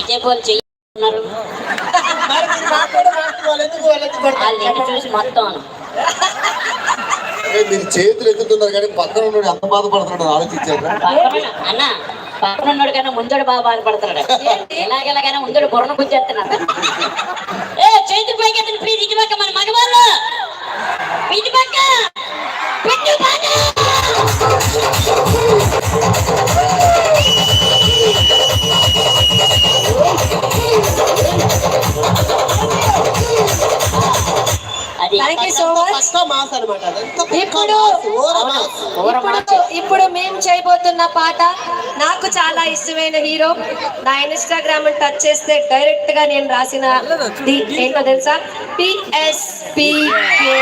ఇదే పోలు చెయ్యన్నారు మరి చూసి మొత్తం చేతులు ఎత్తుతున్నారు కానీ పక్కన ఉన్నాడు ఎంత బాధపడుతున్నాడు ఆలోచించారు. అన్న పక్కన ఉన్నాడు కన్నా ముందడు బాగా బాధపడుతున్నాడు. ఎలాగెలాగైనా ముందడు బుర్రను గుంజేస్తున్నాడు. ఏ చేతి పైకి ఎత్తిన ప్లీజ్ ఇటు పక్క మన మగవాళ్ళు. ఇటు పక్క. పెట్టు పక్క థ్యాంక్ యూ సో మచ్ ఇప్పుడు ఇప్పుడు మేము చేయబోతున్న పాట నాకు చాలా ఇష్టమైన హీరో. నా ఇన్స్టాగ్రామ్ టచ్ చేస్తే డైరెక్ట్గా నేను రాసిన ది ఏంటో తెలుసా? పిఎస్పికే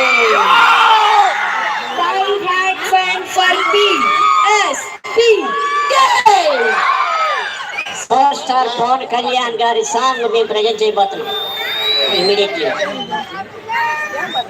స్టార్ పవన్ కళ్యాణ్ గారి సాంగ్ మేము ప్రజెంట్ చేయబోతున్నాం. Immediately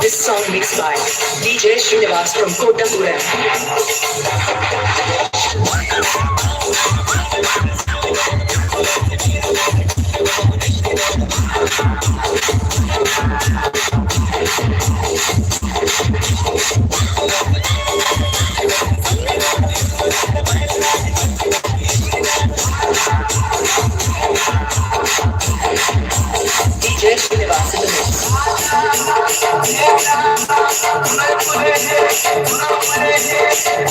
This song mixed by DJ Srinivas from Kotapura. DJ Thank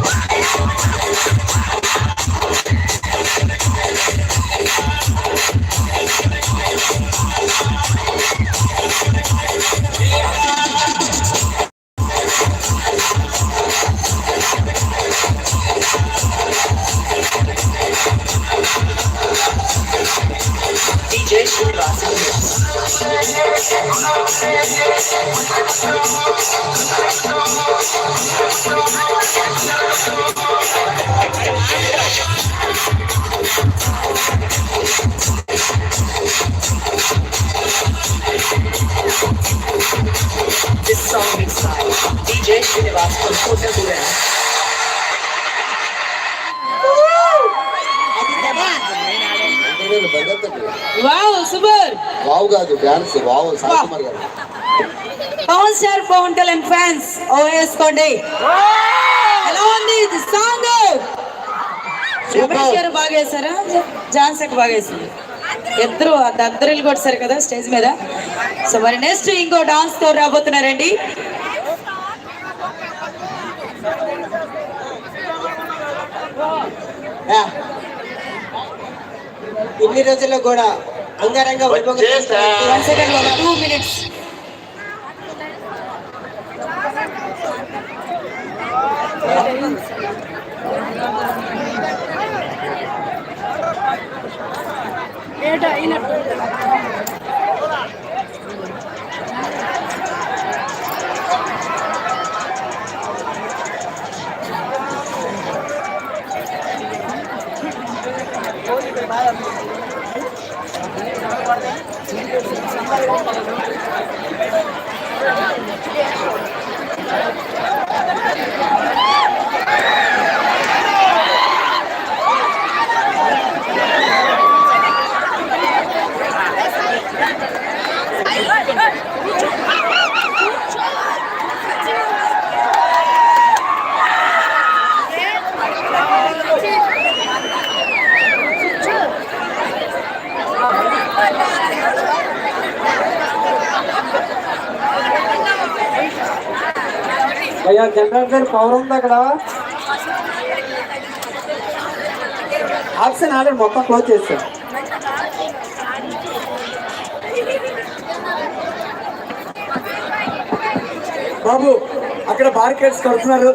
you. Wow super. Wow కాదు dance wow Sukumar garu. Pawan star Pawan Kalyan fans ఓ వేసుకోండి ఎలా ఉంది? ఇది సాంగ్. రమేష్ గారు బాగా వేశారా? జాన్సక్ బాగా వేసింది. ఇద్దరు దద్దరిల్లు కొట్టారు కదా స్టేజ్ మీద. సో మరి నెక్స్ట్ ఇంకో డాన్స్తో రాబోతున్నారండి ఇన్ని రోజుల్లో కూడా అంగరంగ టూ మినిట్స్ ఏటా అయినట్టు జనరేటర్ పవర్ ఉంది అక్కడ ఆప్షన్ ఆల్రెడీ మొత్తం క్లోజ్ చేస్తాం బాబు అక్కడ బార్కెట్స్ కడుతున్నారు.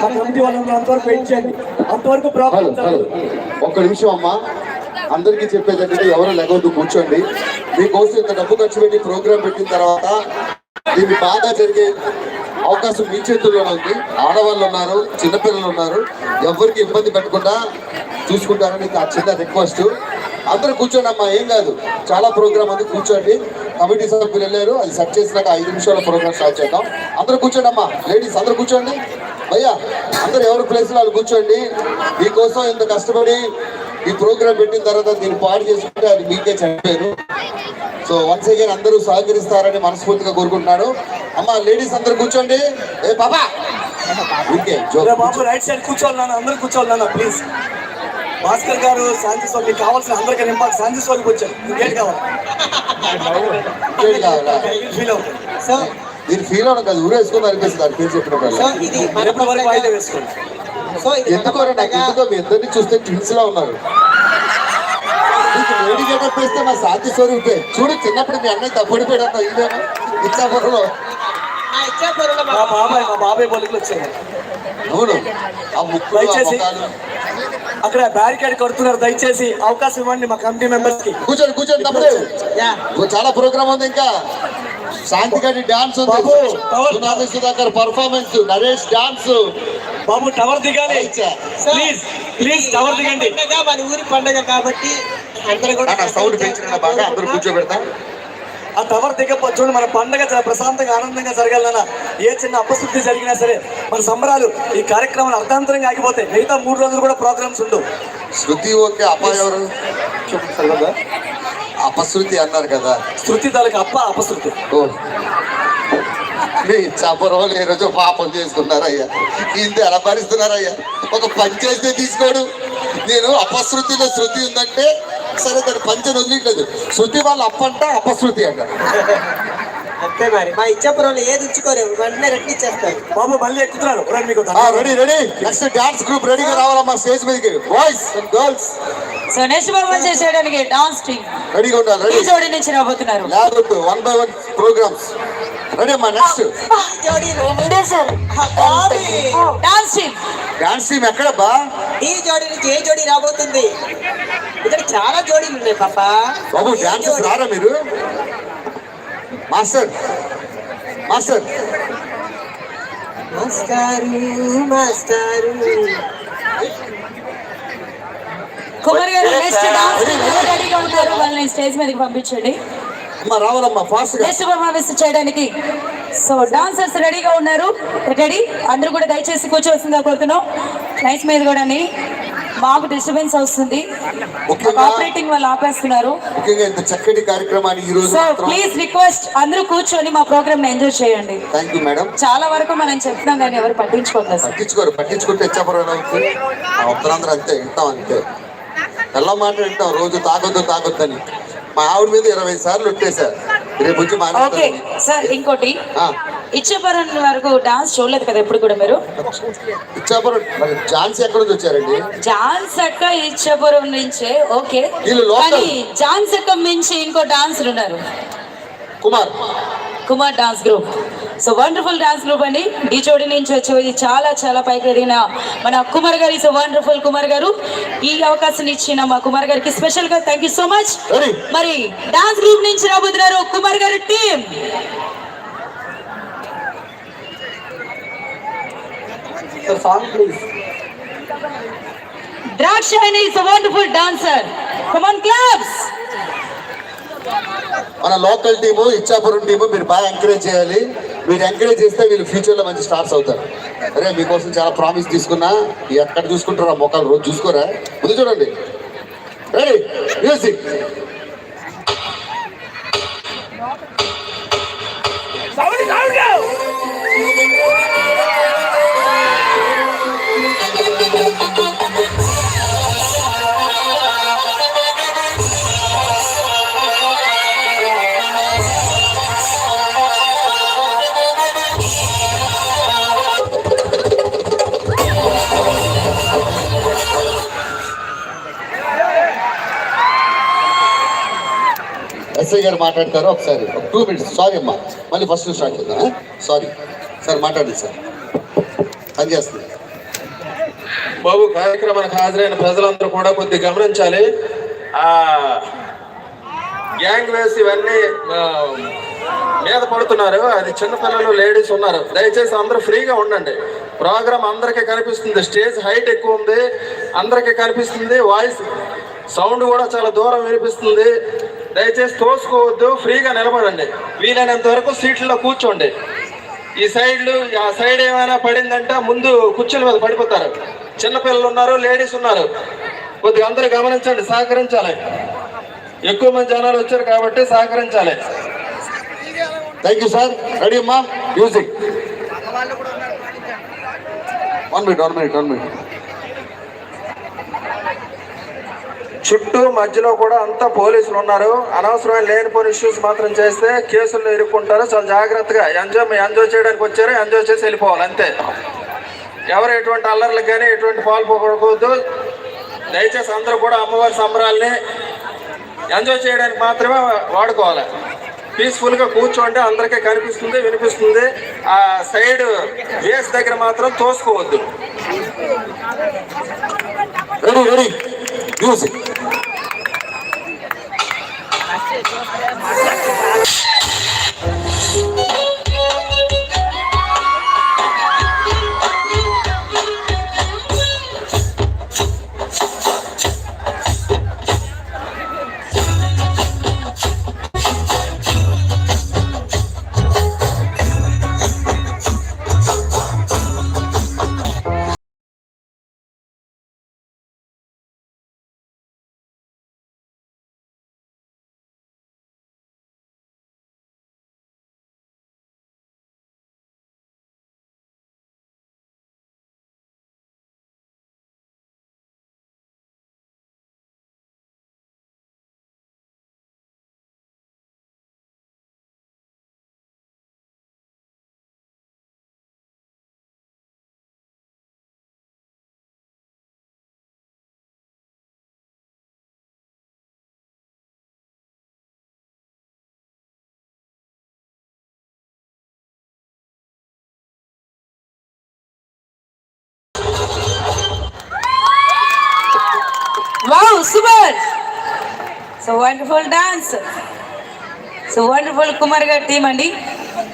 మా కమిటీ వాళ్ళందరూ అంతవరకు వెయిట్ చేయండి. అంతవరకు ప్రాబ్లం ఒక్క నిమిషం అమ్మా. అందరికీ చెప్పేది ఏంటంటే ఎవరు లెగవద్దు కూర్చోండి. మీకోసం ఇంత డబ్బు ఖర్చు పెట్టి ప్రోగ్రామ్ పెట్టిన తర్వాత దీన్ని బాగా జరిగే అవకాశం మీ చేతుల్లోనే ఉంది. ఆడవాళ్ళు ఉన్నారు చిన్నపిల్లలు ఉన్నారు. ఎవరికి ఇబ్బంది పెట్టకుండా చూసుకుంటారని ఆ చిన్న రిక్వెస్ట్. అందరూ కూర్చోండి అమ్మా ఏం కాదు. చాలా ప్రోగ్రామ్ ఉంది కూర్చోండి. కమిటీ సభ్యులు వెళ్ళారు అది సెట్ చేసినాక ఐదు నిమిషాల ప్రోగ్రామ్ స్టార్ట్ చేద్దాం. అందరూ కూర్చోండి అమ్మా. లేడీస్ అందరూ కూర్చోండి. భయ్యా అందరు ఎవరి ప్లేస్ వాళ్ళు కూర్చోండి. మీకోసం ఇంత కష్టపడి ఈ ప్రోగ్రామ్ పెట్టిన తర్వాత దీన్ని పాడు చేసుకుంటే అది మీకే చనిపోయారు. సో వన్స్ అగైన్ అందరూ సహకరిస్తారని మనస్ఫూర్తిగా కోరుకుంటున్నాను. అమ్మా లేడీస్ అందరూ కూర్చోండి. ఏ బాబా ఓకే బాబు రైట్ సైడ్ కూర్చోవాలి నాన్న అందరూ కూర్చోవాలి నాన్న ప్లీజ్ భాస్కర్ గారు శాంతి స్వామి కావాల్సిన అందరికీ నింపాలి శాంతి స్వామికి వచ్చారు ఇంకేం కావాలి? ఫీల్ అవుతుంది. సో దీని ఫీల్ అవడం కాదు ఊరేసుకుని అనిపిస్తుంది అది పేరు సో చెప్పినప్పుడు ఇది వేసుకోండి. ఎందుకో నాకు పండగ. ఎందుకో మీ ఇద్దరిని చూస్తే ట్విన్స్ లా ఉన్నారు? గెటప్ వేస్తే మా శాంతి స్వరూపే. చూడు చిన్నప్పుడు మీ అన్నయ్య తప్పడిపోయాడు అన్న ఇదేనా ఇచ్చాపురంలో మా మా- బాబాయ్ మా బాబాయ్ పలుకులు వచ్చారు అవును. ఆ ఆ దయచేసి. అక్కడ బ్యారికేడ్ కడుతున్నారు. దయచేసి అవకాశం ఇవ్వండి మా కమిటీ మెంబర్స్కి. కూర్చోండి కూర్చోండి తప్పదు యా. చాలా ప్రోగ్రామ్ ఉంది ఇంకా. శాంతి గారి డాన్స్ ఉంది. Sudhakar performance Naresh dance. బాబు టవర్ దిగాలి. ప్లీజ్ ప్లీజ్ టవర్ దిగండి. పండగ మన ఊరి పండగ కాబట్టి అందరూ కూడా సౌండ్ పెంచిన బాగా? అందరూ కూర్చోబెడతా. ఆ టవర్ దిగపో చూడండి మన పండగ చాలా ప్రశాంతంగా ఆనందంగా జరగాలన్నా ఏ చిన్న అపశుద్ధి జరిగినా సరే మన సంబరాలు ఈ కార్యక్రమాలు అర్థాంతరంగా ఆగిపోతాయి మిగతా మూడు రోజులు కూడా ప్రోగ్రామ్స్ ఉండవు. శృతి ఓకే అబ్బాయి ఎవరు? అపశృతి అన్నారు కదా. శృతి తాలూకు అప్ప అపశృతి. ఓ. చపరం ఈ రోజు పాపం చేసుకున్నారయ్యా. ఇంత ఎలా భరిస్తున్నారయ్యా? ఒక పని చేస్తే తీసుకోడు. నేను అపశృతిలో శృతి ఉందంటే సరే దాని పంచని వదిలిట్లేదు శృతి వాళ్ళ అప్పంట అపశృతి అంట. అంతే మరి. మా ఇచ్చాపురంలో ఏది ఉంచుకోరు వెంటనే రెట్టిచ్చేస్తారు బాబు మళ్ళీ ఎక్కుతున్నారు రండి మీకు ready ready. Next dance group రెడీగా రావాలమ్మా స్టేజ్ మీదకి. Boys and girls so next performance చేయడానికి డాన్స్ టీమ్ రెడీగా ఉండాలి ఈ రెడీ జోడి నుంచి రాబోతున్నారు. లేకపోతే one by one programmes ready అమ్మా నెక్స్ట్ జోడీ డాన్స్ టీమ్ డాన్స్ టీమ్ ఎక్కడబ్బా? ఈ జోడీ నుంచి ఏ జోడీ రాబోతుంది? ఇక్కడ చాలా జోడీలు ఉన్నాయి పాప. బాబు డాన్సెస్? రారా మీరు? మాస్టర్. మాస్టర్. మాస్టారు మాస్టారు. కుమార్ గారు నెక్స్ట్ డాన్స్ రెడీగా ఉంటారు వాళ్ళని స్టేజ్ మీదకి పంపించండి. అమ్మా రావాలమ్మా ఫాస్ట్ నెక్స్ట్ పర్ఫార్మెన్స్ చేయడానికి. సో డాన్సర్స్ రెడీగా ఉన్నారు. రెడీ అందరూ కూడా దయచేసి కూర్చోవలసిందిగా కోరుతున్నాం. లైట్స్ మీద కూడా మాకు డిస్టర్బెన్స్ వస్తుంది. ఆపరేటింగ్ వాళ్ళు ఆపేస్తున్నారు. ముఖ్యంగా ఇంత చక్కటి కార్యక్రమాన్ని ఈ రోజు సో ప్లీజ్ రిక్వెస్ట్ అందరూ కూర్చొని మా ప్రోగ్రామ్ ఎంజాయ్ చేయండి. థ్యాంక్ యూ మేడం చాలా వరకు మనం చెప్తున్నాం కానీ ఎవరు పట్టించుకోవట్లేదు సార్ పట్టించుకోరు పట్టించుకుంటే ఇచ్చాపురం అవుతుంది? ఆ ఉత్తరాంధ్ర అంతే వింటాం అంతే. తెల్ల మాట వింటాం రోజు తాగొద్దు తాగొద్దని. మా ఆవిడ మీద ఇరవై సార్లు ఒట్టేశారు. రేపు వచ్చి ఓకే మానేస్తారు సార్ ఇంకోటి. ఆ, ఇచ్చేపరం వరకు డాన్స్ చూడలేదు కదా ఎప్పుడు కూడా మీరు? ఇచ్చాపురం ఝాన్సీ ఎక్కడ నుంచి వచ్చారండి? అక్క ఇచ్చేపురం నుంచే ఓకే. కానీ డాన్స్ అక్క మించి ఇంకో డాన్సర్ ఉన్నారు. Kumar. Kumar dance group. So wonderful dance group అండి. ఈ చోటి నుంచి వచ్చేది చాలా చాలా పైకి ఎదిగిన మన కుమార్ గారు సో వండర్ఫుల్ కుమార్ గారు. ఈ అవకాశం ఇచ్చిన మా కుమార్ గారికి స్పెషల్గా థ్యాంక్ యూ సో మచ్? మరి డాన్స్ గ్రూప్ నుంచి రాబోతున్నారు Kumar garu team Your song, please. Drakshani is a wonderful dancer. Come మన లోకల్ టీము ఇచ్చాపురం టీము మీరు బాగా ఎంకరేజ్ చేయాలి. మీరు ఎంకరేజ్ చేస్తే వీళ్ళు ఫ్యూచర్లో మంచి స్టార్స్ అవుతారు. అరే మీకోసం చాలా ప్రామిస్ తీసుకున్నా. ఎక్కడ చూసుకుంటారా మొక్కలు రోజు చూసుకోరా? ముందు చూడండి. Ready music Go! ఎస్ఐ గారు మాట్లాడతారు ఒకసారి. ఒక టూ మినిట్స్ సారీ అమ్మా. మళ్ళీ ఫస్ట్ స్టార్ట్ చేద్దాం సారీ సార్ మాట్లాడండి సార్ పని చేస్తుంది. బాబు కార్యక్రమానికి హాజరైన ప్రజలందరూ కూడా కొద్దిగా గమనించాలి. ఆ గ్యాంగ్ వేసి ఇవన్నీ మీద పడుతున్నారు. అది చిన్నపిల్లలు లేడీస్ ఉన్నారు. దయచేసి అందరూ ఫ్రీగా ఉండండి. ప్రోగ్రామ్ అందరికీ కనిపిస్తుంది. స్టేజ్ హైట్ ఎక్కువ ఉంది. అందరికీ కనిపిస్తుంది. వాయిస్ సౌండ్ కూడా చాలా దూరం వినిపిస్తుంది. దయచేసి తోసుకోవద్దు ఫ్రీగా నిలబడండి. వీలైనంత వరకు సీట్లలో కూర్చోండి. ఈ సైడ్లు ఆ సైడ్ ఏమైనా పడిందంటే ముందు కుర్చీల మీద పడిపోతారు. చిన్నపిల్లలు ఉన్నారు లేడీస్ ఉన్నారు. కొద్దిగా అందరూ గమనించండి సహకరించాలి. ఎక్కువ మంది జనాలు వచ్చారు కాబట్టి సహకరించాలి. థ్యాంక్ యూ సార్ రెడీ అమ్మా music one minute one minute one minute చుట్టూ మధ్యలో కూడా అంతా పోలీసులు ఉన్నారు. అనవసరమైన లేనిపోని ఇష్యూస్ మాత్రం చేస్తే కేసుల్లో ఇరుక్కుంటారు. చాలా జాగ్రత్తగా ఎంజాయ్ ఎంజాయ్ చేయడానికి వచ్చారు. ఎంజాయ్ చేసి వెళ్ళిపోవాలి అంతే. ఎవరు ఎటువంటి అల్లర్లకు కానీ ఎటువంటి పాల్పోకూడదు దయచేసి అందరూ కూడా అమ్మవారి సంబరాల్ని ఎంజాయ్ చేయడానికి మాత్రమే వాడుకోవాలి. పీస్ఫుల్గా కూర్చోండి అందరికీ కనిపిస్తుంది వినిపిస్తుంది. ఆ సైడ్ వేస్ దగ్గర మాత్రం తోసుకోవద్దు. Ready ready music super so wonderful dance so wonderful Kumar garu team అండి.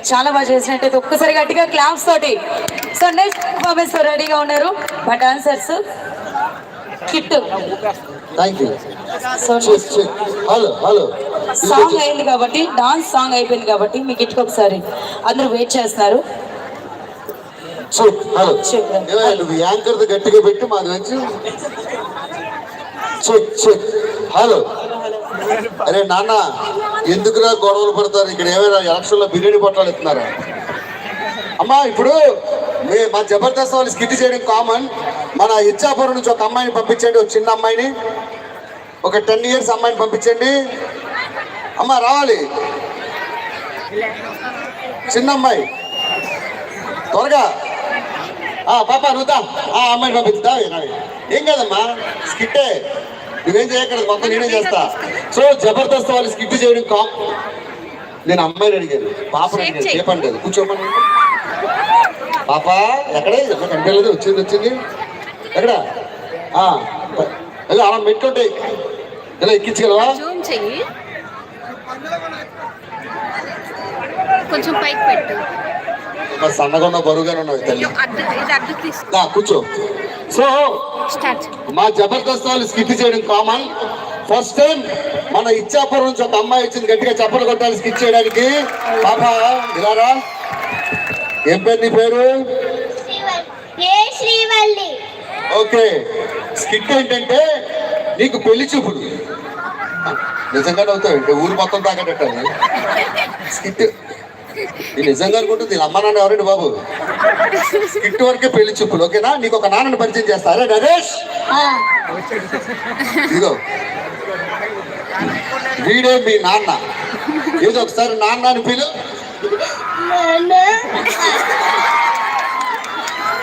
చాలా బాగా చేసినట్టయితే ఒక్కసారి గట్టిగా క్లాప్స్ తోటి. సో నెక్స్ట్ పర్ఫార్మెన్స్ రెడీగా ఉన్నారు మా డాన్సర్స్ కిట్ సాంగ్ అయింది కాబట్టి డాన్స్ సాంగ్ అయిపోయింది కాబట్టి మీ కిట్కి ఒకసారి అందరూ వెయిట్ చేస్తున్నారు. గట్టిగా పెట్టి మాది వచ్చి చెక్ చెక్ హలో. అరే నాన్న ఎందుకురా గొడవలు పడతారు? ఇక్కడ ఏమైనా ఎలక్షన్లో బిర్యానీ పొట్టాలు ఎత్తున్నారా అమ్మా ఇప్పుడు మీ మా జబర్దస్త్ వాళ్ళు స్కిట్ చేయడం కామన్ మన ఇచ్చాపురం నుంచి ఒక అమ్మాయిని పంపించండి ఒక చిన్న అమ్మాయిని. ఒక టెన్ ఇయర్స్ అమ్మాయిని పంపించండి. అమ్మా రావాలి. చిన్న అమ్మాయి. త్వరగా. పాప నువ్వుతా ఆ అమ్మాయిని పంపిస్తా ఏం కాదమ్మా? స్కిట్టే. నువ్వేం చేయకూడదు మొత్తం నేనే చేస్తా. సో జబర్దస్త్ వాళ్ళు స్కిట్ చేయడం కామ్ నేను అమ్మాయిని అడిగాను. పాపని అడిగాను. చెప్పండి కదా కూర్చోమని. పాప ఎక్కడే? కనిపించలేదు. వచ్చింది వచ్చింది. ఎక్కడ? ఆ, అలా మెట్లుంటాయి. ఇలా ఎక్కించగలవా? కొంచెం పైకి పెట్టు. మరి సన్నగా ఉన్న బరువుగానే ఉన్నావు తల్లి. కూర్చో. So start. మా జబర్దస్త్ వాళ్ళు స్కిట్ చేయడం కామన్ ఫస్ట్ టైం మన ఇచ్చాపురం నుంచి ఒక అమ్మాయి వచ్చింది గట్టిగా చప్పలు కొట్టాలి స్కిట్ చేయడానికి. పాప ఇలారా? ఏం పేరు నీ పేరు? ఏ శ్రీవల్లి? ఓకే. స్కిట్ ఏంటంటే నీకు పెళ్ళి చూపుడు నిజంగానే అవుతావు ఊరు మొత్తం తాకట్టండి స్కిట్. నేను నిజంగా అనుకుంటుంది. దీని అమ్మ నాన్న ఎవరండి బాబు? స్కిట్ వరకే పెళ్ళి చూపులు ఓకేనా? నీకు ఒక నాన్నని పరిచయం చేస్తారా నరేష్! ఇదిగో. వీడే మీ నాన్న. ఏదో ఒకసారి నాన్న అని పిలు.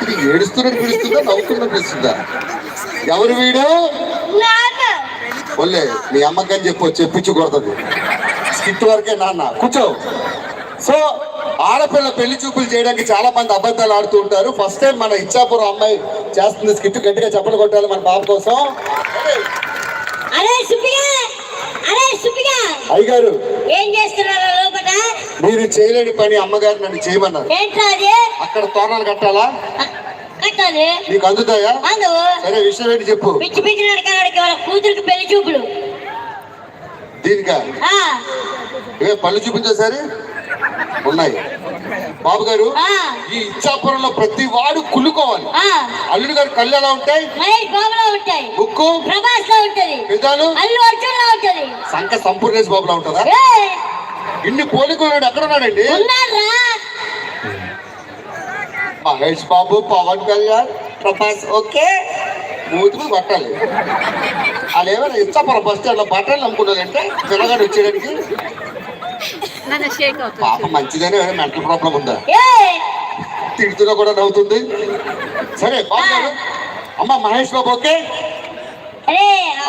ఇది ఏడుస్తున్నట్టు పిలుస్తుందా? నవ్వుతున్నట్టు పిలుస్తుందా? ఎవరు వీడు? ఒళ్ళే మీ అమ్మకని చెప్పు చెప్పించి కొడుతుంది స్కిట్ వరకే నాన్న. కూర్చో. సో ఆడపిల్ల పెళ్ళి చూపులు చేయడానికి చాలా మంది అబద్ధాలు ఆడుతూ ఉంటారు. ఫస్ట్ టైం మన ఇచ్చాపురం అమ్మాయి చేస్తుంది స్కిట్ గట్టిగా చెప్పలు కొట్టాలి మన బాబు కోసం. అయ్యగారు ఏం చేస్తున్నారు మీరు చేయలేని పని అమ్మగారు నన్ను చేయమన్నారు. అక్కడ తోరణాలు కట్టాలా? కట్టాలి. నీకు అందుతాయా? అందు. సరే విషయం ఏంటి చెప్పు. పిచ్చి పిచ్చి నడకడానికి వాళ్ళ కూతురికి పెళ్ళి చూపులు. దీనికా? ఏ పళ్ళు చూపించేసరి ఉన్నాయి. బాబు గారు ఆ, ఈ ఇచ్చాపురంలో ప్రతి వాడు కుళ్ళుకోవాలి. ఆ. అల్లుడు గారు కళ్ళు ఎలా ఉంటాయి ముక్కు ప్రభాస్లో ఉంటది పెదాలు అల్లు అర్జున్లో ఉంటది. సంఖ సంపూర్ణేష్ బాబులా ఉంటుందా? ఇన్ని పోలికలు ఎక్కడ ఉన్నాడండి? ఉన్నాడ్రా. మహేష్ బాబు పవన్ కళ్యాణ్ ప్రభాస్ ఓకే. మూతికి పట్టాలి. ఏమైనా ఇచ్చాపురం బస్ స్టాండ్లో బట్టలు అమ్ముకున్నారంటే పిల్లగాడు వచ్చేయడానికి? పాప మంచిగానే మెంటల్ ప్రాబ్లం ఉందా? తిడుతున్నా కూడా నవ్వుతుంది సరే బాబు గారు అమ్మ మహేష్ బాబు ఓకే.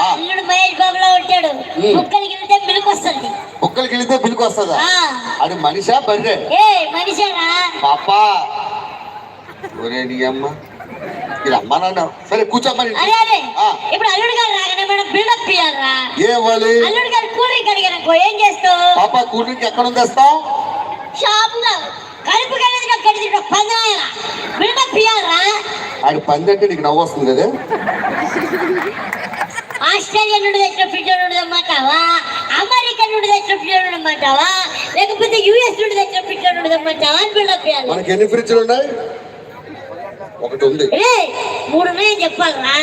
అల్లుడు మహేష్ బాబులో ఉంటాడు. ఉమ్. కుక్కలకి వెళ్తే వస్తుంది బుక్కలకి వెళితే పిలికి వస్తుందా ఆ. అది మనిషా బర్రె? ఏ మనిషేనా? పాపా. ఒరే నీ అమ్మ. అమ్మ నాన్న సరే ఆ. ఇప్పుడు అల్లుడు గారు రాగానే మనం బిల్డప్ ఇయ్యాలరా? ఏ ఇవ్వాలి? అల్లుడు గారు కూల్ డ్రింక్ అడిగారనుకో ఏం చేస్తావు? పాప కూల్ డ్రింక్ ఎక్కడ ఉంది తెస్తాం షాప్లో కడుపు కట్టేది కట్టి పందాయన? బిల్డప్ ఇయ్యాలరా? ఆడి పంది అంటే నీకు నవ్వు వస్తుంది కదా? ఆస్ట్రేలియా నుండి తెచ్చిన ఫ్రిడ్జ్ నుండి తెమ్మంటావా? అమెరికా నుండి తెచ్చిన ఫ్రిడ్జ్ నుండి తెమ్మంటావా? లేకపోతే యుఎస్ నుండి తెచ్చిన ఫ్రిడ్జ్ నుండి తెమ్మంటావా? అని బిల్డప్ ఇయ్యాలి. మనకి ఎన్ని ఫ్రిడ్జ్లు ఉన్నాయి? ఒకటి ఉంది మూడు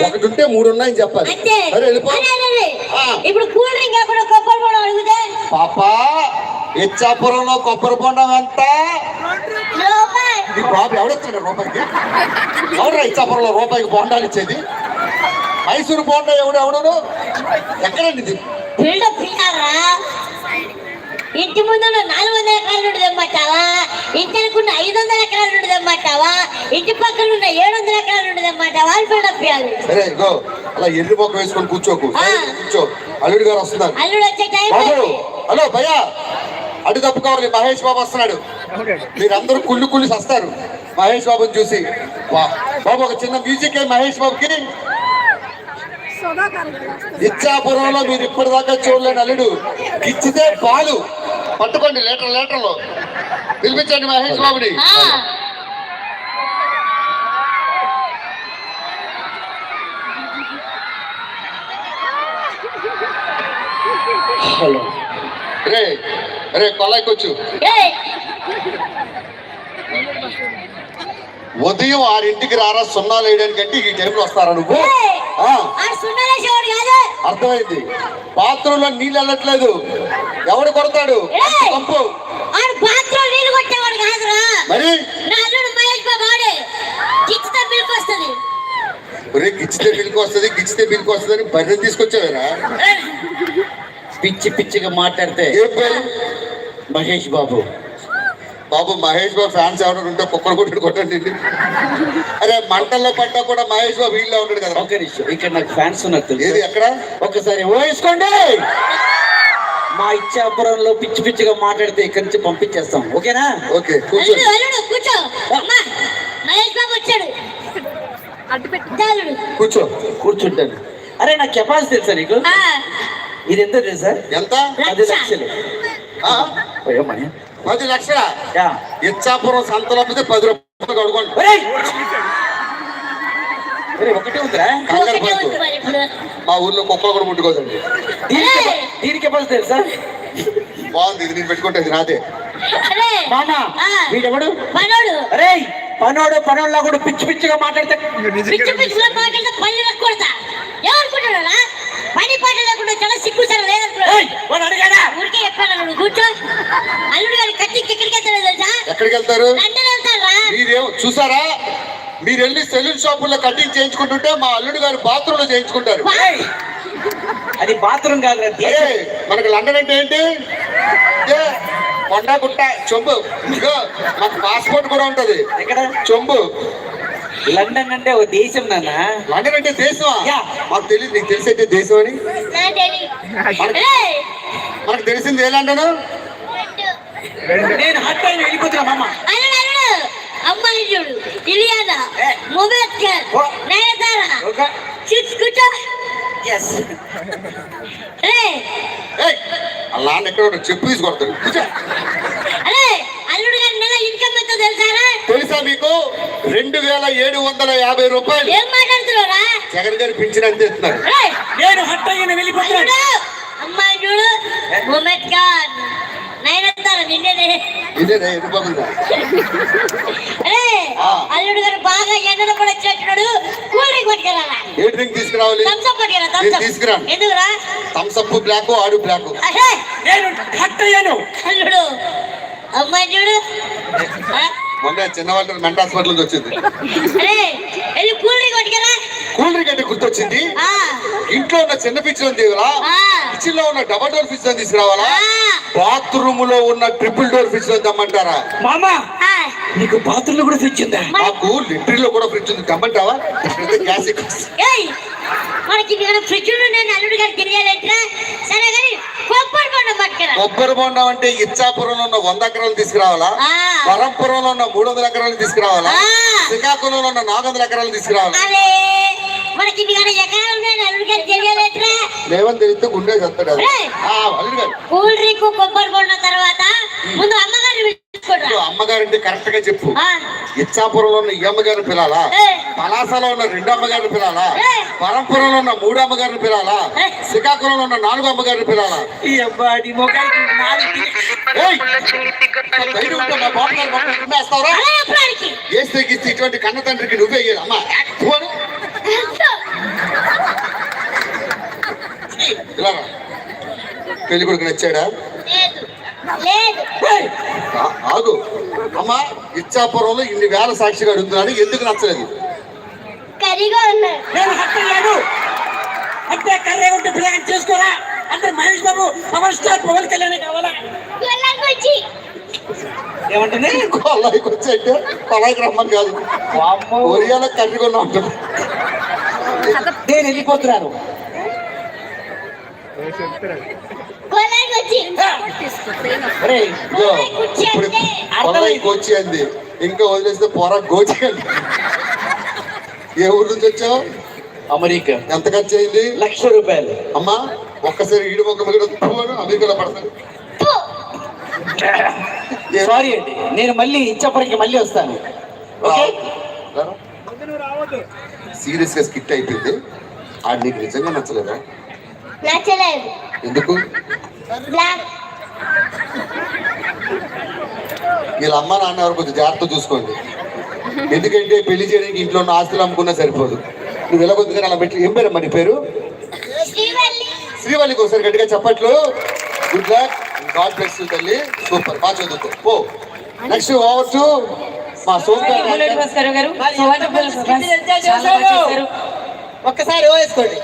ఒకటి ఉంటే మూడు ఉన్నాయని చెప్పాలి. సరే వెళ్ళిపో. ఇప్పుడు కూల్ డ్రింక్ కాకుండా కొబ్బరి బొండం అడిగితే? పాపా ఇచ్చాపురంలో కొబ్బరి బొండం ఎంత? బాబు ఎవడొచ్చాడు రూపాయికి? ఎవరు ఇచ్చాపురంలో రూపాయికి బొండాలు ఇచ్చేది? మైసూరు బోండా ఎవడు ఎవడు ఎక్కడండి ఇది? ఇంటి ముందు నాలుగు వందల ఎకరాల నుండి తెమ్మంటావా ఇంటి అనుకున్న ఐదు వందల ఎకరాల నుండి తెమ్మంటావా ఇంటి పక్కన ఉన్న ఏడు వందల ఎకరాల నుండి తెమ్మంటావా అని బిల్డప్ ఇయ్యాలి సరే ఇగో అలా ఎర్రి మొక్క వేసుకొని కూర్చోకు కూర్చో. అల్లుడు గారు వస్తున్నారు. అల్లుడు వచ్చే టైం. హలో భయ్యా. అటు తప్పుకోవాలి మహేష్ బాబు వస్తున్నాడు. మీరందరూ కుళ్ళు కుళ్ళి వస్తారు మహేష్ బాబుని చూసి. వా- బాబు ఒక చిన్న మ్యూజిక్ ఏ మహేష్ బాబుకి? ఇచ్చాపురంలో మీరు ఇప్పటిదాకా చూడలేని అల్లుడు. ఇచ్చితే పాలు. పట్టుకోండి లీటర్ లీటర్లు. పిలిపించండి మహేష్ బాబుని. హలో. రే రే కొల్లాయికొచ్చు ఏయ్, ఉదయం ఆరింటికి రారా? సున్నా వేయడానికంటే ఈ టైంలో వస్తారా నువ్వు? అర్థమైంది. బాత్రూంలో నీళ్ళు వెళ్ళట్లేదు. ఎవడు కొడతాడు! పంపు. మరి? ఒరే గిచ్చితే బిల్కి వస్తుంది. గిచ్చితే బిల్కి వస్తుంది అని బర్రె తీసుకొచ్చావేరా? పిచ్చి పిచ్చిగా మాట్లాడితే మహేష్ బాబు. బాబు మహేష్ బాబు ఫ్యాన్స్ ఎవరు ఉంటే కుక్కలు కొట్టి కొట్టండి. అరే మంటల్లో పడ్డా కూడా మహేష్ బాబు వీళ్ళే ఉంటాడు కదా. ఒక నిమిషం ఇక్కడ నాకు ఫ్యాన్స్ ఉన్నారు ఏది ఎక్కడ? ఒకసారి వేసుకోండి మా ఇచ్చాపురంలో పిచ్చి పిచ్చిగా మాట్లాడితే ఇక్కడి నుంచి పంపించేస్తాం. ఓకేనా? ఓకే కూర్చో. కూర్చుంటాను. అరే నా కెపాసిటీ తెలుసా నీకు? ఆ, ఇది ఎంత తెలుసా? ఎంత? పది లక్ష. లక్షలు పది లక్షల? యా. ఇచ్చాపురం సంతలో పది రూపాయలు కడుకోండి ఒకటే ఉందిరా. మా ఊర్లో కుక్కలు కూడా ముట్టుకోదండి. దీనికి దీనికి కెపాసిటీ తెలుసా? బాగుంది ఇది నేను పెట్టుకుంటే ఇది నాదే. వీడెవడు? అరే పనోడు పనోళ్ళ కూడా పిచ్చి పిచ్చిగా మాట్లాడితే పిచ్చి పిచ్చిలో మాట్లాడితే పళ్ళు కొడతా. ఏమనుకుంటున్నారా పని పాట లేకుండా చాలా సిగ్గు సరే అడిగాడా? ఊరికే చెప్పాను కూర్చో. అల్లుడు గారి కత్తి ఎక్కడికి వెళ్తాడో తెలుసా? ఎక్కడికి వెళ్తారు? లండన్ వెళ్తారా మీరేం చూసారా? మీరు వెళ్ళి సెలూన్ షాపుల్లో కటింగ్ చేయించుకుంటుంటే మా అల్లుడు గారు బాత్రూమ్లో చేయించుకుంటారు ఏయ్, అది బాత్రూమ్ దేశం. మనకి లండన్ అంటే ఏంటి? కొండ గుట్ట చెంబు. మాకు పాస్పోర్ట్ కూడా ఉంటది. ఎక్కడ? చెంబు. లండన్ అంటే ఒక దేశం నాన్న. లండన్ అంటే దేశమా? యా. మాకు తెలియదు నీకు తెలిసి అయితే దేశం అని. మనకి తెలిసింది ఏలంటాను నేను హట్ అయిన వెళ్ళిపోతున్నా అమ్మాయి చూడు. ఇలియానా ముబేద్కర్ నయనతార. ఓకే. చూసుకుంటా ఎస్ రే ఏయ్, అలా ఎక్కడ? చెప్పు తీసుకొడతాడు. అరే. అల్లుడు గారి నెల ఇన్కమ్ ఎంతో తెలుసారా తెలుసా మీకు? రెండు వేల ఏడు వందల యాభై రూపాయలు. ఏం మాట్లాడుతున్నారా జగన్ గారు పింఛన్ అంతే ఇస్తున్నారు నేను హట్ అయిన వెళ్ళిపోతున్నాను అమ్మాయి చూడు ముబేద్కర్ నయనతార నిన్నేనే ఇదేనా అరే ఆ. అల్లుడు గారు బాగా ఎండలో కూడా వచ్చేట్టున్నాడు కూల్ డ్రింక్ పట్టుకెళ్ళాలా? ఏ డ్రింక్ తీసుకురావాలి. థమ్స్ అప్ పట్టుకెళ్ళా థమ్స్ అప్? తీసుకురా. ఎందుకురా? థమ్స్అప్ బ్లాక్ ఆడు బ్లాక్. అరే! నేను హట్ అయ్యాను. అల్లుడు అమ్మాయి చూడు? మొన్న చిన్నవాళ్ళు హాస్పిటల్ వచ్చింది. కూల్ డ్రింక్ పట్టుకెళ్ళా కూల్ డ్రింక్ అంటే గుర్తొచ్చింది. ఆ, ఇంట్లో ఉన్న చిన్న. కిచెన్లో ఉన్న డబల్ డోర్ ఫ్రిడ్జ్ తీసుకురావాలా? ఆ. బాత్రూమ్లో ఉన్న ట్రిపుల్ డోర్ ఫ్రిడ్జ్ తెమ్మంటారా? మామ. నీకు బాత్రూమ్లో కూడా ఫ్రిడ్జ్ ఉందా? మాకు లిటరీ లో కూడా ఫ్రిడ్జ్ ఉంది. తెమ్మంటావా? గ్యాస్ మనకి ఫ్రిడ్జ్ నేను అల్లుడు గారు తిరిగాడంటే సరే కానీ కొబ్బరి బొండం అంటే ఇచ్చాపురంలో ఉన్న వంద ఎకరాలు తీసుకురావాలా. వరంపురంలో ఉన్న మూడు వందల ఎకరాలు తీసుకురావాలా. శ్రీకాకుళంలో ఉన్న నాలుగు వందల ఎకరాలు తీసుకురావాలా? లేవని తెలిస్తే గుండె గారు. కూల్ డ్రింక్ కొబ్బరి కొండ తర్వాత ముందు పిలుచుకోరా ఇప్పుడు అమ్మగారంటే కరెక్ట్గా చెప్పు. ఇచ్చాపురంలో ఉన్న ఈ అమ్మగారిని పిలాలా. పలాసలో ఉన్న రెండు అమ్మగారిని పిలాలా? ఏయ్. వరంపురంలో ఉన్న మూడు అమ్మగారిని పిలాలా. శ్రీకాకుళంలో ఉన్న నాలుగు అమ్మగారిని పిలాలా? ఈ అబ్బాయి ఏస్తే గీస్తే ఇటువంటి కన్న తండ్రికి నువ్వే అమ్మా. ఇలా రా. పెళ్ళి కొడుకు నచ్చాడా ఆగు. అమ్మా ఇచ్చాపురంలో ఇన్ని వేల సాక్షిగా అడుగుతున్నాడు. ఎందుకు నచ్చలేదు? నేను అయ్యాను అంటే కర్రే ఉంటే పిల్లగా చేసుకోరా? అంటే మహేష్ బాబు పవర్ స్టార్ పవన్ కళ్యాణ్ కావాలా? ఏమంటుంది? కొల్లాయికి వచ్చాక కొలాయికి రమ్మని కాదు. ఒరియాల కర్రీ కొన్నా ఉంటుంది నేను వెళ్ళిపోతున్నాను. అంది ఇంకా వదిలేస్తే పోరా గోచి ఏ ఊరు నుంచి వచ్చావు? అమెరికా. ఎంత ఖర్చు అయింది? లక్ష రూపాయలు. అమ్మా ఒక్కసారి ఈడు మొక్క మీద తువ్వను అమెరికాలో పడతాను. సారీ అండి నేను మళ్ళీ ఇచ్చప్పటికి మళ్ళీ వస్తాను. ఓకే? సీరియస్గా స్కిట్ అయిపోయింది. ఆడు నీకు నిజంగా నచ్చలేదా? నచ్చలేదు. ఎందుకు? బ్లాక్. వీళ్ళ అమ్మ నాన్న ఎవరు కొంచెం జాగ్రత్త చూసుకోండి. ఎందుకంటే పెళ్ళి చేయడానికి ఇంట్లో ఉన్న ఆస్తులు అమ్ముకున్నా సరిపోదు. నువ్వు ఎలా కొద్దిగా అలా పెట్టి ఏం పేరు మరి పేరు? శ్రీవల్లి. శ్రీవల్లికి ఒకసారి గట్టిగా చెప్పట్లు. Good luck God bless you తల్లి. సూపర్ బాగా చదువుకో. పో. నెక్స్ట్ ఓవర్ టు మా సోమవారం బుల్లెట్ భాస్కర్ గారు మరి సో వండర్ఫుల్ ఎంత మంది ఎంజాయ్ చాలా బాగా చేశారు? చేశారు. ఒక్కసారి ఓ వేసుకోండి.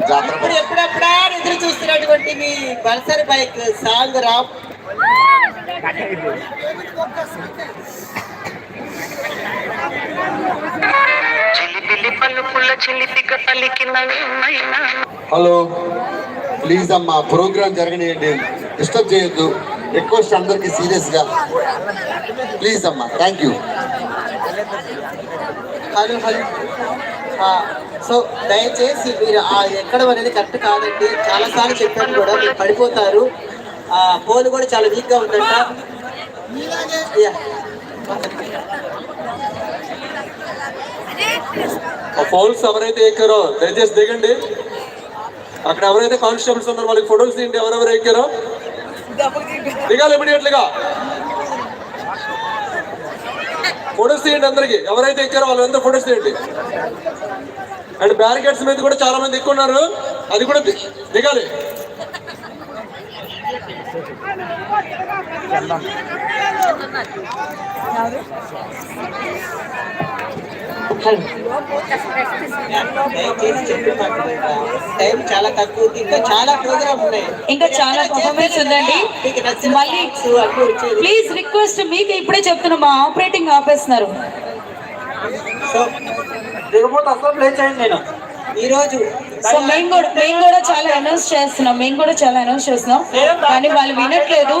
ఇప్పుడు ఎప్పుడెప్పుడా ఎదురు చూస్తున్నటువంటి మీ పల్సర్ బైక్ సాంగ్ రా హలో ప్లీజ్ అమ్మా ప్రోగ్రామ్ జరగనియండి. డిస్టర్బ్ చేయొద్దు. రిక్వెస్ట్ అందరికి సీరియస్గా. ప్లీజ్ అమ్మా థ్యాంక్ యూ హలో హలో. ఆ, సో దయచేసి మీరు ఆ ఎక్కడం అనేది కరెక్ట్ కాదండి. చాలా సార్లు చెప్పాను కూడా మీరు పడిపోతారు. ఆ పోల్ కూడా చాలా వీక్గా ఉందంట. యా. ఆ ఫోన్స్ ఎవరైతే ఎక్కారో దయచేసి దిగండి. అక్కడ ఎవరైతే కానిస్టేబుల్స్ ఉన్నారో వాళ్ళకి ఫోటోలు తీయండి. ఎవరెవరు ఎక్కారో. దిగాలి ఇమీడియట్లుగా. ఫోటోస్ తీయండి అందరికి. ఎవరైతే ఎక్కారో వాళ్ళందరూ ఫోటోస్ తీయండి. అండ్ బ్యారికేడ్స్ మీద కూడా చాలా మంది ఎక్కువ ఉన్నారు అది కూడా దిగాలి. టైం చాలా తక్కువ ఉంది. ఇంకా చాలా ప్రోగ్రామ్ ఉన్నాయి. ఇంకా చాలా performance ఉందండి. మళ్ళీ ప్లీజ్ రిక్వెస్ట్ మీకు ఇప్పుడే చెప్తున్నా మా ఆపరేటింగ్ ఆపేస్తున్నారు. సో దిగపోతే అసలు ప్లే చేయండి నేను. ఈ రోజు సో మేము కూడా మేము కూడా చాలా అనౌన్స్ చేస్తున్నాం. మేము కూడా చాలా అనౌన్స్ చేస్తున్నాం. కానీ వాళ్ళు వినట్లేదు.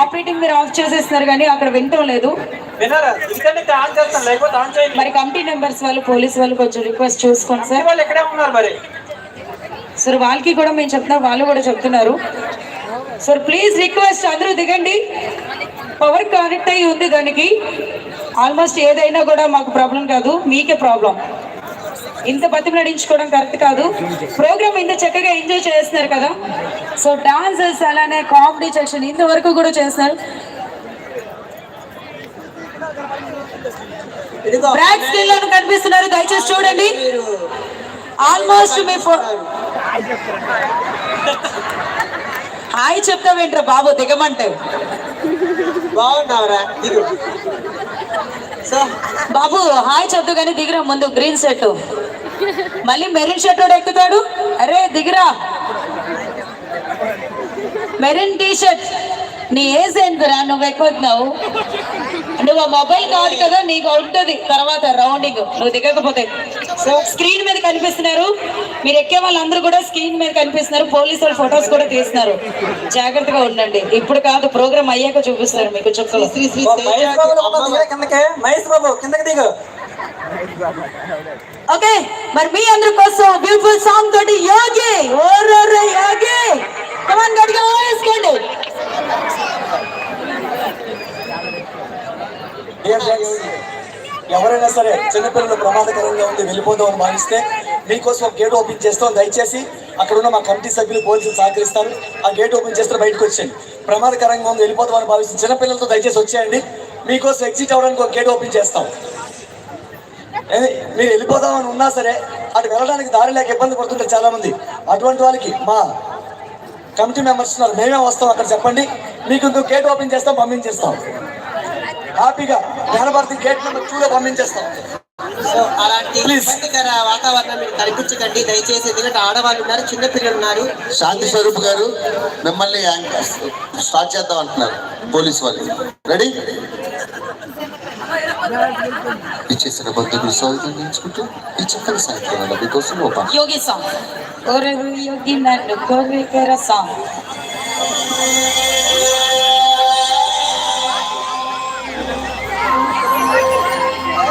ఆపరేటింగ్ మీరు ఆఫ్ చేసేస్తున్నారు కానీ అక్కడ వినటం లేదు. మరి కమిటీ మెంబర్స్ వాళ్ళు పోలీస్ వాళ్ళు కొంచెం రిక్వెస్ట్ చూసుకోండి సార్. వాళ్ళు ఎక్కడే ఉన్నారు మరి. సార్ వాళ్ళకి కూడా మేము చెప్తున్నాం. వాళ్ళు కూడా చెప్తున్నారు. సార్ ప్లీజ్ రిక్వెస్ట్ అందరూ దిగండి. పవర్ కనెక్ట్ అయ్యి ఉంది దానికి. ఆల్మోస్ట్ ఏదైనా కూడా మాకు ప్రాబ్లం కాదు. మీకే ప్రాబ్లం ఇంత బతిమి నడించుకోవడం కరెక్ట్ కాదు. ప్రోగ్రామ్ ఇంత చక్కగా ఎంజాయ్ చేస్తున్నారు కదా. సో డాన్సెస్ అలానే కామెడీ సెక్షన్ ఇంతవరకు కూడా చేస్తున్నారు. బ్రాక్ స్క్రీన్లో కనిపిస్తున్నారు. దయచేసి చూడండి. ఆల్మోస్ట్ మీ హాయ్ చెప్తావేంట్రా బాబు? దిగమంటే. బాగున్నావురా. సో బాబు హాయ్ చెప్తూ కానీ దిగిరా ముందు గ్రీన్ షర్ట్ మళ్ళీ మెరూన్ షర్ట్ ఎక్కుతాడు. అరే దిగిరా. మెరూన్ టీ షర్ట్ నీ ఏజ్ ఏంటిరా నువ్వు ఎక్కుతున్నావు నువ్వు మొబైల్ కాదు కదా నీకు ఉంటుంది తర్వాత రౌండింగ్ నువ్వు దిగకపోతే. సో స్క్రీన్ మీద కనిపిస్తున్నారు. మీరు ఎక్కే వాళ్ళందరూ కూడా స్క్రీన్ మీద కనిపిస్తున్నారు. పోలీసు వాళ్ళ ఫొటోస్ కూడా తీస్తున్నారు. జాగ్రత్తగా ఉండండి. ఇప్పుడు కాదు ప్రోగ్రామ్ అయ్యాక చూపిస్తారు మీకు చుక్కలు. ఓకే మరి మీ అందరి కోసం బ్యూటిఫుల్ సాంగ్ తోటి యోగి ఓరోరే యోగి. కమాన్ గట్టిగా వేసుకోండి డియర్ ఫ్రెండ్స్ ఎవరైనా సరే చిన్నపిల్లలు ప్రమాదకరంగా ఉంది వెళ్ళిపోదామని భావిస్తే మీకోసం ఒక గేట్ ఓపెన్ చేస్తాం. దయచేసి అక్కడ ఉన్న మా కమిటీ సభ్యులు పోలీసులు సహకరిస్తారు. ఆ గేట్ ఓపెన్ చేస్తే బయటకు వచ్చేయండి. ప్రమాదకరంగా ఉంది వెళ్ళిపోతామని భావిస్తే చిన్నపిల్లలతో దయచేసి వచ్చేయండి. మీకోసం ఎగ్జిట్ అవ్వడానికి ఒక గేట్ ఓపెన్ చేస్తాం. మీరు వెళ్ళిపోదామని ఉన్నా సరే అటు వెళ్ళడానికి దారి లేక ఇబ్బంది పడుతుంటారు చాలా మంది అటువంటి వాళ్ళకి మా కమిటీ మెంబర్స్ ఉన్నారు. మేమే వస్తాం అక్కడ చెప్పండి. మీకు ఇంకో గేట్ ఓపెన్ చేస్తాం పంపించేస్తాం. హ్యాపీగా జ్ఞానభారతి గేట్ నెంబర్ టూలో పంపించేస్తాం. సో అలాంటి. ఇబ్బందికర వాతావరణం మీరు కల్పించకండి. దయచేసి ఎందుకంటే ఆడవాళ్ళు ఉన్నారు చిన్న పిల్లలు ఉన్నారు. శాంతి స్వరూప్ గారు మిమ్మల్ని స్టార్ట్ చేద్దాం అంటున్నారు పోలీస్ వాళ్ళు. రెడీ ఇచ్చేసిన బంధువులు స్వాగతం చేసుకుంటూ ఈ చక్కని సాయంత్రం మీకోసం యోగి సాంగ్. ఓరే యోగి నన్ను కోరికర సాంగ్?